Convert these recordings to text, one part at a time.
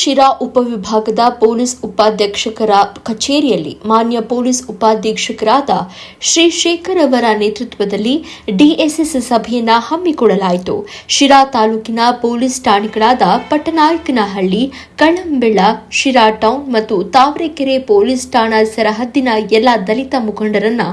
ಶಿರಾ ಉಪವಿಭಾಗದ ಪೊಲೀಸ್ ಉಪಾಧ್ಯಕ್ಷಕರ ಕಚೇರಿಯಲ್ಲಿ ಮಾನ್ಯ ಪೊಲೀಸ್ ಉಪಾಧೀಕ್ಷಕರಾದ ಶ್ರೀ ಶೇಖರ್ ಅವರ ನೇತೃತ್ವದಲ್ಲಿ ಡಿಎಸ್ಎಸ್ ಸಭೆಯನ್ನ ಹಮ್ಮಿಕೊಳ್ಳಲಾಯಿತು. ಶಿರಾ ತಾಲೂಕಿನ ಪೊಲೀಸ್ ಠಾಣೆಗಳಾದ ಪಟ್ಟನಾಯಕನಹಳ್ಳಿ ಕಳಂಬೆಳ ಶಿರಾ ಟೌನ್ ಮತ್ತು ತಾವರೆಕೆರೆ ಪೊಲೀಸ್ ಠಾಣಾ ಸರಹದ್ದಿನ ಎಲ್ಲ ದಲಿತ ಮುಖಂಡರನ್ನ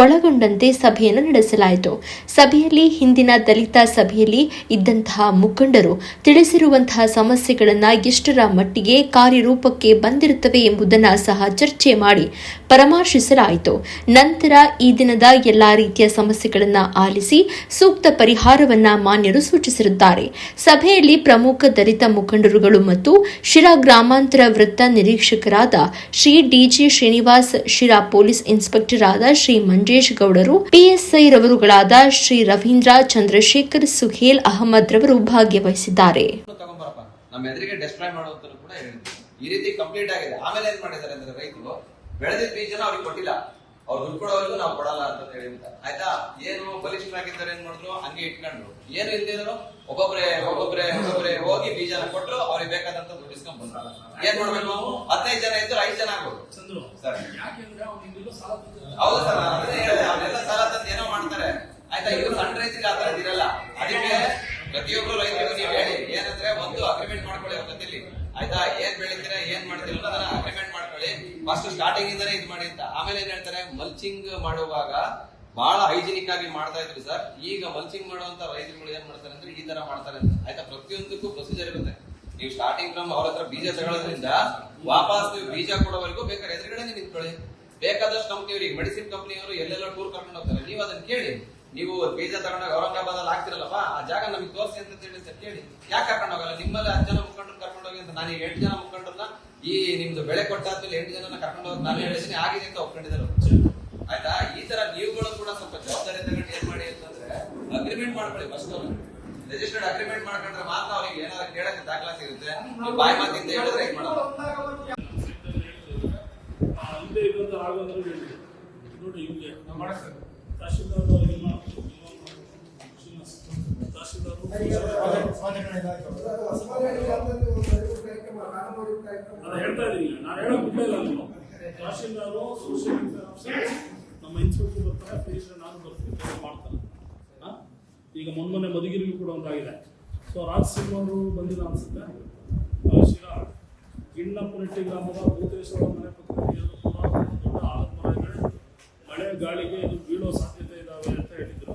ಒಳಗೊಂಡಂತೆ ಸಭೆಯನ್ನು ನಡೆಸಲಾಯಿತು. ಸಭೆಯಲ್ಲಿ ಹಿಂದಿನ ದಲಿತ ಸಭೆಯಲ್ಲಿ ಇದ್ದಂತಹ ಮುಖಂಡರು ತಿಳಿಸಿರುವಂತಹ ಸಮಸ್ಯೆಗಳನ್ನ ಎಷ್ಟರ ಮಟ್ಟಿಗೆ ಕಾರ್ಯರೂಪಕ್ಕೆ ಬಂದಿರುತ್ತವೆ ಎಂಬುದನ್ನು ಸಹ ಚರ್ಚೆ ಮಾಡಿ ಪರಾಮರ್ಶಿಸಲಾಯಿತು. ನಂತರ ಈ ದಿನದ ಎಲ್ಲಾ ರೀತಿಯ ಸಮಸ್ಯೆಗಳನ್ನು ಆಲಿಸಿ ಸೂಕ್ತ ಪರಿಹಾರವನ್ನ ಮಾನ್ಯರು ಸೂಚಿಸಿರುತ್ತಾರೆ. ಸಭೆಯಲ್ಲಿ ಪ್ರಮುಖ ದಲಿತ ಮುಖಂಡರುಗಳು ಮತ್ತು ಶಿರಾ ಗ್ರಾಮಾಂತರ ವೃತ್ತ ನಿರೀಕ್ಷಕರಾದ Shri DG Srinivas, Sira police inspector ಆದ ಶ್ರೀ ಮಂಜೇಶ್ ಗೌಡರು, ಪಿಎಸ್ಐ ರವರುಗಳಾದ ಶ್ರೀ ರವೀಂದ್ರ ಚಂದ್ರಶೇಖರ್ ಸುಹೇಲ್ ಅಹಮದ್ ರವರು ಭಾಗವಹಿಸಿದ್ದಾರೆ ನಮ್ಮ ಎದುರಿಗೆ ಡೆಸ್ಟ್ರಾಯ್ ಮಾಡುವಂತ ಕೂಡ ಹೇಳಿದ್ರು. ಈ ರೀತಿ ಕಂಪ್ಲೀಟ್ ಆಗಿದೆ. ಆಮೇಲೆ ಏನ್ ಮಾಡಿದ್ದಾರೆ ಅಂದ್ರೆ ರೈತರು ಬೆಳೆದಿದ್ದ ಬೀಜನ ಅವ್ರಿಗೆ ಕೊಟ್ಟಿಲ್ಲ. ಅವ್ರು ದುಡ್ಡು ಕೊಡೋವರೆಗೂ ನಾವು ಕೊಡಲ್ಲ ಅಂತ ಹೇಳಿ ಆಯ್ತಾ? ಏನು ಬಲಿಷ್ಠರಾಗಿದ್ದಾರೆ ಏನ್ ಮಾಡಿದ್ರು? ಹಂಗೆ ಇಟ್ಕೊಂಡ್ರು. ಏನು ಇಲ್ದಿದ್ರು ಒಬ್ಬೊಬ್ರೆ ಒಬ್ಬೊಬ್ರೆ ಒಬ್ಬೊಬ್ರೆ ಹೋಗಿ ಬೀಜನ ಕೊಟ್ಟರು ಅವ್ರಿಗೆ ಬೇಕಾದಂತ ದುಡ್ಡು ಇಸ್ಕೊಂಡ್ ಬಂದ್ರು. ಏನ್ ಮಾಡ್ಬೇಕು ನಾವು? ಹದಿನೈದು ಜನ ಇದ್ರು ಐದು ಜನ ಆಗ್ಬೋದು. ಚಂದ್ರು. ಸರ್. ಹೌದು ಸರ್ ನಾನು ಅದನ್ನೇ ಹೇಳಿದೆ. ಅವನ್ನೆಲ್ಲ ಸಾಲ ತಂದು ಏನೋ ಮಾಡ್ತಾರೆ. ಆಯ್ತಾ? ಇವ್ರು ಸಣ್ಣ ರೈತರಿಗೆ ಆತರ ಇರಲ್ಲ. ಅದಕ್ಕೆ ಪ್ರತಿಯೊಬ್ರು ರೈತರಿಗೂ ನೀವು ಹೇಳಿ. ಏನಂದ್ರೆ ಒಂದು ಜೊತೆಲಿ ಆಯ್ತಾ? ಏನ್ ಬೆಳಿತೀರ, ಏನ್ ಮಾಡ್ತೀರ ಅನ್ನೋದನ್ನ ಅಗ್ರಿಮೆಂಟ್ ಮಾಡ್ಕೊಳ್ಳಿ. ಫಸ್ಟ್ ಸ್ಟಾರ್ಟಿಂಗ್ ಇಂದಾನೆ ಇದು ಮಾಡಿ ಅಂತ. ಆಮೇಲೆ ಏನ್ ಹೇಳ್ತಾರೆ ಮಲ್ಚಿಂಗ್ ಮಾಡುವಾಗ ಬಹಳ ಹೈಜಿನಿಕ್ ಆಗಿ ಮಾಡ್ತಾ ಇದ್ರು ಸರ್. ಈಗ ಮಲ್ಚಿಂಗ್ ಮಾಡುವಂತ ರೈತರುಗಳು ಏನ್ ಮಾಡ್ತಾರೆ ಅಂದ್ರೆ ಈ ತರ ಮಾಡ್ತಾರೆ ಅಂತ. ಆಯ್ತಾ? ಪ್ರತಿಯೊಂದಕ್ಕೂ ಪ್ರೊಸೀಜರ್ ಇರುತ್ತೆ. ನೀವು ಸ್ಟಾರ್ಟಿಂಗ್ ಫ್ರಮ್ ಅವ್ರ ಹತ್ರ ಬೀಜ ತಗೊಳ್ಳೋದ್ರಿಂದ ವಾಪಸ್ ನೀವು ಬೀಜ ಕೊಡೋವರೆಗೂ ಬೇಕಾದ್ರೆ ಎದುರುಗಡೆ ನಿಂತ್ಕೊಳ್ಳಿ. ಬೇಕಾದಷ್ಟು ಕಂಪ್ನಿಯವರಿಗೆ ಮೆಡಿಸಿನ್ ಕಂಪ್ನಿಯವರು ಎಲ್ಲೆಲ್ಲ ಟೂರ್ ಕರ್ಕೊಂಡು ಹೋಗ್ತಾರೆ. ನೀವು ಅದನ್ನ ಕೇಳಿ. ನೀವು ಬೀಜ ತಗೊಂಡಾಗ ಔರಂಗಾಬಾದ್ ಅಲ್ಲಿ ಹಾಕ್ತಿರಲ್ಲಪ್ಪ, ಆ ಜಾಗ ನಮಗೆ ತೋರಿಸಿ ಅಂತ ಹೇಳಿ ಸರ್ ಕೇಳಿ. ಯಾಕೆ ಕರ್ಕೊಂಡು ಹೋಗಲ್ಲ? ನಿಮ್ಮಲ್ಲಿ ಹತ್ತು ಜನ ಮುಖಂಡರು ಕರ್ಕೊಂಡು ಅಂತ ನಾನು ಈಗ ಎಂಟು ಜನ ಮುಖಂಡರನ್ನ ಈ ನಿಮ್ದು ಬೆಳೆ ಕೊಟ್ಟಾದ್ಮೇಲೆ ಎಂಟು ಜನ ಕರ್ಕೊಂಡು ಹೋಗಿ ನಾನು ಹೇಳಿದ್ರೆ ಆಗಿದೆ ಅಂತ ಒಪ್ಕೊಂಡಿದ್ದಾರೆ. ಆಯ್ತಾ? ಈ ತರ ನೀವುಗಳು ಕೂಡ ಸ್ವಲ್ಪ ಜವಾಬ್ದಾರಿ ತಗೊಂಡು ಏನ್ ಮಾಡಿ ಅಂತಂದ್ರೆ ಅಗ್ರಿಮೆಂಟ್ ಮಾಡ್ಕೊಳ್ಳಿ ಫಸ್ಟ್ ರಿಜಿಸ್ಟರ್ಡ್ ಅಗ್ರಿಮೆಂಟ್ ಮಾಡ್ಕೊಂಡ್ರೆ ಮಾತ್ರ ಅವ್ರಿಗೆ ಏನಾದ್ರು ಕೇಳಕ್ಕೆ ದಾಖಲಾತಿ ಇರುತ್ತೆ ನೀವು ಬಾಯಿ ಮಾತಿಂದ ಹೇಳಿದ್ರೆ ಇದು ಮಾಡೋದು? ಆ, ಹಿಂದೆ ಇದೊಂದು ಆಗೋದ್ರೆ ಹೇಳಿದ್ರು. ನೋಡಿ ಹಿಂಗೆ. ತಹಶೀಲ್ದಾರ್ ತಹಶೀಲ್ದಾರ್ ನಾನು ಹೇಳ್ತಾ ನಾನು ನಾನು. ನಮ್ಮ ಬರ್ತಾರೆ ನಾನು ಮಾಡ್ತಾರೆ? ಈಗ ಮೊನ್ನೆ ಮಧುಗಿರಿಗೂ ಕೂಡ ಒಂದಾಗಿದೆ. ಸೊ ರಾಜ್ ಸಿಂಗ್ ಅವರು ಬಂದಿಲ್ಲ ಅನ್ಸುತ್ತೆ. ಗಿಣ್ಣಪ್ಪನಟ್ಟಿ ಗ್ರಾಮದ ಭೂತೇಶ್ವರ ಮನೆ ಪಕ್ಕದಲ್ಲಿ ಮಳೆ, ಗಾಳಿಗೆ ಇದು ಬೀಳೋ ಸಾಧ್ಯತೆ ಇದಾವೆ ಅಂತ ಹೇಳಿದ್ರು.